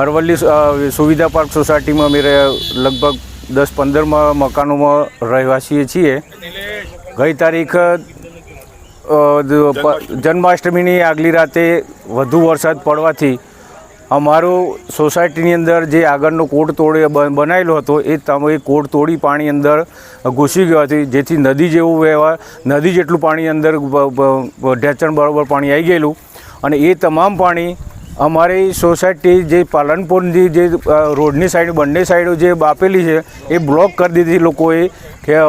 અરવલ્લી સુવિધા પાર્ક સોસાયટીમાં અમે લગભગ દસ પંદરમાં મકાનોમાં રહેવાસીએ છીએ. ગઈ તારીખ જન્માષ્ટમીની આગલી રાતે વધુ વરસાદ પડવાથી અમારો સોસાયટીની અંદર જે આગળનો કોટ તોડે બનાવેલો હતો, એ તમે કોટ તોડી પાણી અંદર ઘૂસી ગયો હતી. જેથી નદી જેવું વહેવા, નદી જેટલું પાણી અંદર ઢેચણ બરાબર પાણી આવી ગયેલું. અને એ તમામ પાણી અમારી સોસાયટી જે પાલનપુરની જે રોડની સાઈડ, બંને સાઈડો જે આપેલી છે, એ બ્લોક કરી દીધી લોકોએ, કે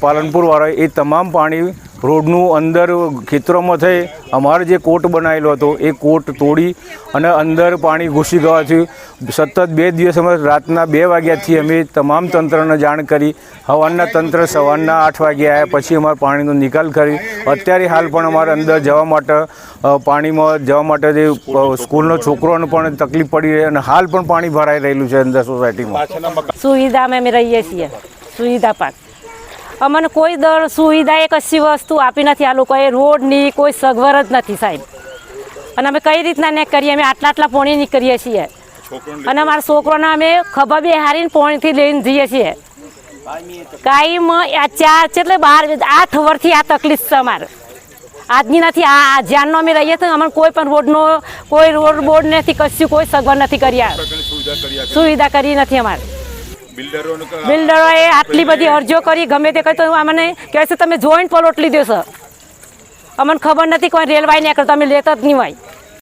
પાલનપુરવાળાએ. એ તમામ પાણી રોડનું અંદર ખેતરોમાં થઈ, અમારો જે કોટ બનાવેલો હતો, એ કોટ તોડી અને અંદર પાણી ઘૂસી ગવાથી સતત બે દિવસ અમે રાતના બે વાગ્યાથી અમે તમામ તંત્રને જાણ કરી. હવાના તંત્ર સવારના આઠ વાગે આવ્યા, પછી અમારે પાણીનો નિકાલ કરી. અત્યારે હાલ પણ અમારે અંદર જવા માટે પાણીમાં જવા માટે જે સ્કૂલનો છોકરોને પણ તકલીફ પડી રહી અને હાલ પણ પાણી ભરાઈ રહેલું છે અંદર સોસાયટીમાં. સુવિધા અમે રહીએ છીએ. સુવિધા પાક. અમને કોઈ દર સુવિધા એ કશી વસ્તુ આપી નથી. આ લોકોએ રોડની કોઈ સગવડ જ નથી સાહેબ. અને અમે કઈ રીતના ને કરીએ? અમે આટલા આટલા પોણી નીકળીએ છીએ. અને અમારા છોકરોને અમે ખભા બે હારીને પોણીથી લઈને જઈએ છીએ. કાયમ આ ચાર છે એટલે બાર આઠ વર્ષથી આ તકલીફ છે અમારે. આજની નથી આ જ્યારનો અમે રહીએ છીએ અમને કોઈ પણ રોડનો કોઈ રોડ બોર્ડ નથી કશું કોઈ સગવડ નથી કર્યા. સુવિધા કરી નથી અમારે. બિલ્ડરોએ આટલી બધી અરજીઓ કરી ગમે તે કહી તો અમને કહે છે તમે જોઈન્ટ પ્લોટ લીધો છે અમને ખબર નથી કોઈ રેલવાય નહીં કરતો અમે લેતા જ નહીં હોય.